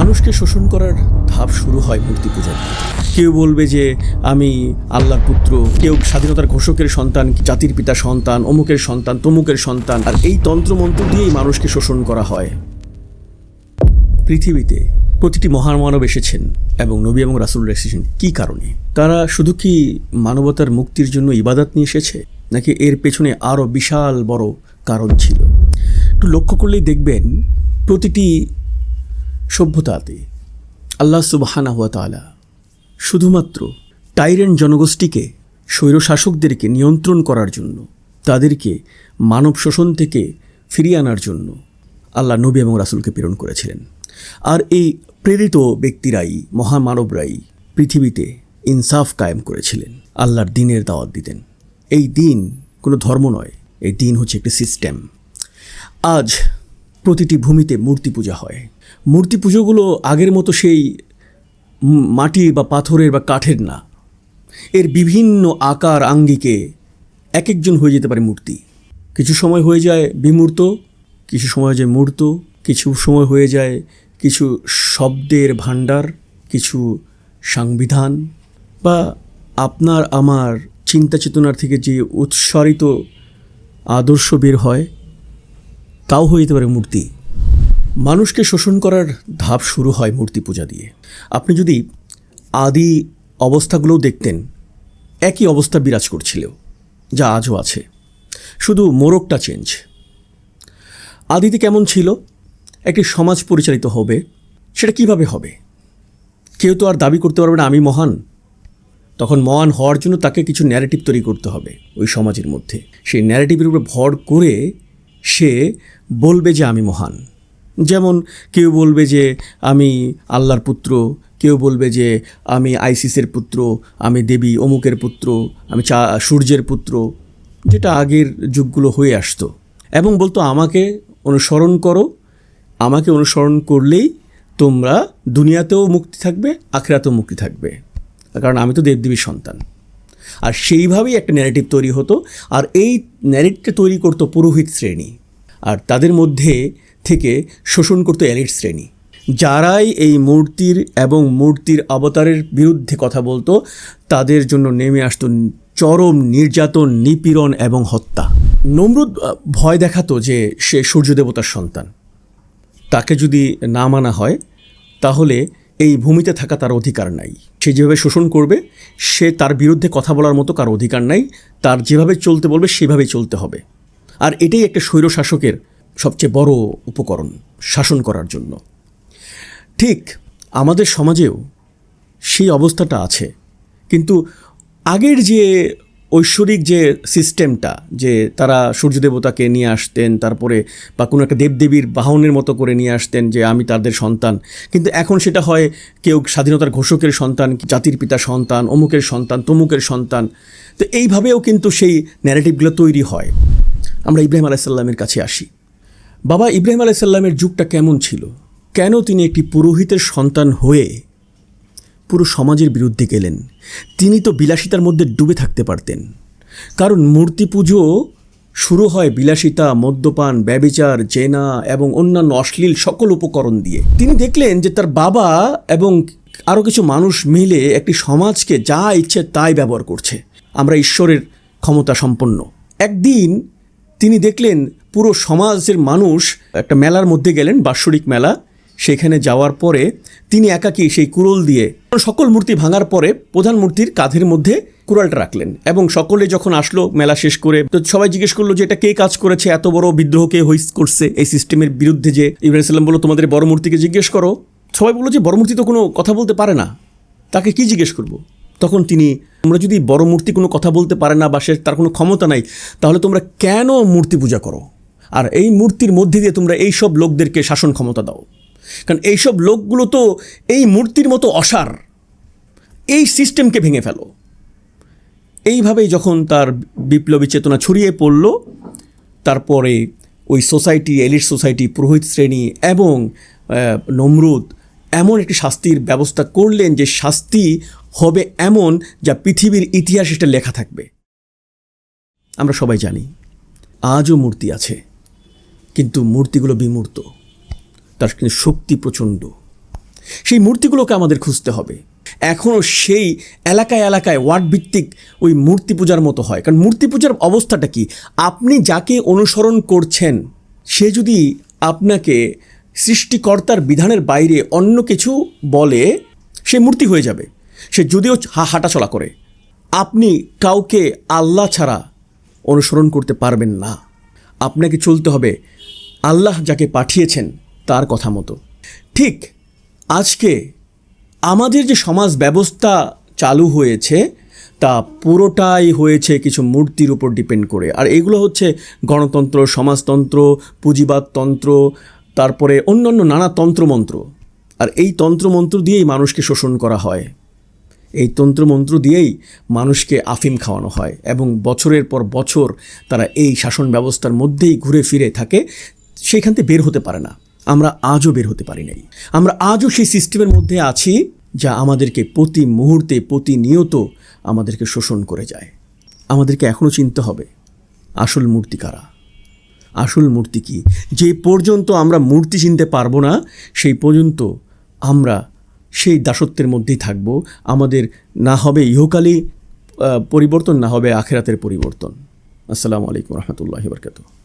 মানুষকে শোষণ করার ধাপ শুরু হয় মূর্তি পূজা দিয়ে। কেউ বলবে যে আমি আল্লাহর পুত্র, কেউ স্বাধীনতার ঘোষকের সন্তান, জাতির পিতা সন্তান, অমুকের সন্তান, তমুকের সন্তান, আর এই তন্ত্রমন্ত্র দিয়েই মানুষকে শোষণ করা হয়। পৃথিবীতে প্রতিটি মহামানব এসেছেন এবং নবী এবং রাসুল এসেছেন। কি কারণে? তারা শুধু কি মানবতার মুক্তির জন্য ইবাদত নিয়ে এসেছে, নাকি এর পেছনে আরও বিশাল বড় কারণ ছিল? একটু লক্ষ্য করলেই দেখবেন, প্রতিটি সভ্যতাতে, আল্লাহ সুবাহানা হুয়া তালা শুধুমাত্র টাইরেন জনগোষ্ঠীকে, স্বৈরশাসকদেরকে নিয়ন্ত্রণ করার জন্য, তাদেরকে মানব শোষণ থেকে ফিরিয়ে আনার জন্য আল্লাহ নবী এবং রাসুলকে প্রেরণ করেছিলেন। আর এই প্রেরিত ব্যক্তিরাই, মহামানবরাই পৃথিবীতে ইনসাফ কায়েম করেছিলেন, আল্লাহর দিনের দাওয়াত দিতেন। এই দিন কোনো ধর্ম নয়, এই দিন হচ্ছে একটি সিস্টেম আজ প্রতিটি ভূমিতে মূর্তি পূজা হয় মূর্তি পুজোগুলো আগের মতো সেই মাটি বা পাথরের বা কাঠের না। এর বিভিন্ন আকার, আঙ্গিকে এক একজন হয়ে যেতে পারে মূর্তি। কিছু সময় হয়ে যায় বিমূর্ত, কিছু সময় যায় মূর্ত, কিছু সময় হয়ে যায় কিছু শব্দের ভাণ্ডার, কিছু সংবিধান বা আপনার আমার চিন্তা চেতনার থেকে যে উৎসারিত আদর্শ বের হয়, তাও হয়ে যেতে পারে মূর্তি। মানুষকে শোষণ করার ধাপ শুরু হয় মূর্তি পূজা দিয়ে। আপনি যদি আদি অবস্থাগুলোও দেখতেন, একই অবস্থা বিরাজ করছিল যা আজও আছে। শুধু মোড়কটা চেঞ্জ আদিতে কেমন ছিল? একটি সমাজ পরিচালিত হবে, সেটা কীভাবে হবে? কেউ তো আর দাবি করতে পারবে না, আমি মহান। তখন মহান হওয়ার জন্য তাকে কিছু ন্যারেটিভ তৈরি করতে হবে ওই সমাজের মধ্যে। সেই ন্যারেটিভের উপরে ভর করে সে বলবে যে, আমি মহান। যেমন কেউ বলবে যে আমি আল্লাহর পুত্র, কেউ বলবে যে আমি আইসিসের পুত্র, আমি দেবী অমুকের পুত্র, আমি চা, সূর্যের পুত্র, যেটা আগের যুগগুলো হয়ে আসতো। এবং বলতো, আমাকে অনুসরণ করো, আমাকে অনুসরণ করলেই তোমরা দুনিয়াতেও মুক্তি থাকবে, আখেরাতেও মুক্তি থাকবে। কারণ আমি তো দেবদেবীর সন্তান। আর সেইভাবেই একটা ন্যারেটিভ তৈরি হতো। আর এই ন্যারেটিভটা তৈরি করতো পুরোহিত শ্রেণি। আর তাদের মধ্যে থেকে শোষণ করতো এলিট শ্রেণি। যারাই এই মূর্তির এবং মূর্তির অবতারের বিরুদ্ধে কথা বলতো, তাদের জন্য নেমে আসতো চরম নির্যাতন, নিপীড়ন এবং হত্যা। নমরুদ ভয় দেখাতো যে সে সূর্য দেবতার সন্তান। তাকে যদি না মানা হয়, তাহলে এই ভূমিতে থাকা তার অধিকার নাই। সে যেভাবে শোষণ করবে, সে তার বিরুদ্ধে কথা বলার মতো কার অধিকার নাই। তার যেভাবে চলতে বলবে, সেভাবেই চলতে হবে। আর এটাই একটা স্বৈর শাসকের সবচেয়ে বড় উপকরণ শাসন করার জন্য। ঠিক আমাদের সমাজেও সেই অবস্থাটা আছে। কিন্তু আগের যে ঐশ্বরিক যে সিস্টেমটা, যে তারা সূর্য দেবতাকে নিয়ে আসতেন, তারপরে বা কোনো একটা দেবদেবীর বাহনের মতো করে নিয়ে আসতেন যে আমি তাদের সন্তান, কিন্তু এখন সেটা হয় কেউ স্বাধীনতার ঘোষকের সন্তান, জাতির পিতা সন্তান, অমুকের সন্তান, তমুকের সন্তান। তো এইভাবেও কিন্তু সেই ন্যারেটিভগুলো তৈরি হয়। আমরা ইব্রাহিম আলাইসাল্লামের কাছে আসি। বাবা ইব্রাহিম আলাইসাল্লামের যুগটা কেমন ছিল? কেন তিনি একটি পুরোহিতের সন্তান হয়ে পুরো সমাজের বিরুদ্ধে গেলেন? তিনি তো বিলাসিতার মধ্যে ডুবে থাকতে পারতেন। কারণ মূর্তি পুজো শুরু হয় বিলাসিতা, মদ্যপান, ব্যবিচার, জেনা এবং অন্যান্য অশ্লীল সকল উপকরণ দিয়ে। তিনি দেখলেন যে তার বাবা এবং আরও কিছু মানুষ মিলে একটি সমাজকে যা ইচ্ছে তাই ব্যবহার করছে। আমরা ঈশ্বরের ক্ষমতা সম্পন্ন। একদিন তিনি দেখলেন পুরো সমাজের মানুষ একটা মেলার মধ্যে গেলেন, বাৎসরিক মেলা। সেখানে যাওয়ার পরে তিনি একাকী সেই কুড়োল দিয়ে সকল মূর্তি ভাঙার পরে প্রধান মূর্তির কাঁধের মধ্যে কুড়ালটা রাখলেন এবং সকলে যখন আসলো মেলা শেষ করে, তো সবাই জিজ্ঞেস করল যে এটা কে কাজ করেছে, এত বড় বিদ্রোহ কে হইস করছে এই সিস্টেমের বিরুদ্ধে যে ইব্রাহিম সাল্লাম বলল, তোমাদের বড় মূর্তিকে জিজ্ঞেস করো। সবাই বলল যে, বড় মূর্তি তো কোনো কথা বলতে পারে না, তাকে কি জিজ্ঞেস করব? তখন তিনি, তোমরা যদি বড় মূর্তি কোনো কথা বলতে পারে না বা সে তার কোনো ক্ষমতা নাই, তাহলে তোমরা কেন মূর্তি পূজা করো? আর এই মূর্তির মধ্যে দিয়ে তোমরা এই সব লোকদেরকে শাসন ক্ষমতা দাও। কারণ এইসব লোকগুলো তো এই মূর্তির মতো অসার। এই সিস্টেমকে ভেঙে ফেলো। এইভাবেই যখন তার বিপ্লবী চেতনা ছড়িয়ে পড়ল, তারপরে ওই সোসাইটি, এলিট সোসাইটি, পুরোহিত শ্রেণি এবং নমরুদ এমন একটি শাস্তির ব্যবস্থা করলেন যে শাস্তি হবে এমন যা পৃথিবীর ইতিহাস এটা লেখা থাকবে। আমরা সবাই জানি, আজও মূর্তি আছে। কিন্তু মূর্তিগুলো বিমূর্ত। তার কিন্তু শক্তি প্রচণ্ড। সেই মূর্তিগুলোকে আমাদের খুঁজতে হবে। এখনও সেই এলাকায় এলাকায় ওয়ার্ড ভিত্তিক ওই মূর্তি পূজার মতো হয়। কারণ মূর্তি পূজার অবস্থাটা কি? আপনি যাকে অনুসরণ করছেন, সে যদি আপনাকে সৃষ্টিকর্তার বিধানের বাইরে অন্য কিছু বলে, সে মূর্তি হয়ে যাবে। সে যদিও হাঁটাচলা করে। আপনি কাউকে আল্লাহ ছাড়া অনুসরণ করতে পারবেন না। আপনাকে চলতে হবে আল্লাহ যাকে পাঠিয়েছেন তার কথা মতো। ঠিক আজকে আমাদের যে সমাজ ব্যবস্থা চালু হয়েছে, তা পুরোটাই হয়েছে কিছু মূর্তির উপর ডিপেন্ড করে। আর এগুলো হচ্ছে গণতন্ত্র, সমাজতন্ত্র পুঁজিবাদতন্ত্র তারপরে অন্যান্য নানা তন্ত্রমন্ত্র। আর এই তন্ত্রমন্ত্র দিয়েই মানুষকে শোষণ করা হয়। এই তন্ত্রমন্ত্র দিয়েই মানুষকে আফিম খাওয়ানো হয় এবং বছরের পর বছর তারা এই শাসন ব্যবস্থার মধ্যেই ঘুরে ফিরে থাকে। সেখান থেকে বের হতে পারে না। আমরা আজও বের হতে পারি নাই। আমরা আজও সেই সিস্টেমের মধ্যে আছি যা আমাদেরকে প্রতি মুহূর্তে, প্রতিনিয়ত আমাদেরকে শোষণ করে যায়। আমাদেরকে এখনও চিনতে হবে, আসল মূর্তি কারা? আসল মূর্তি কি? যে পর্যন্ত আমরা মূর্তি চিনতে পারব না, সেই পর্যন্ত আমরা সেই দাসত্বের মধ্যেই থাকব। আমাদের না হবে ইহকালী পরিবর্তন, না হবে আখেরাতের পরিবর্তন। আসসালামু আলাইকুম রহমতুল্লাহি বরকাতুহ।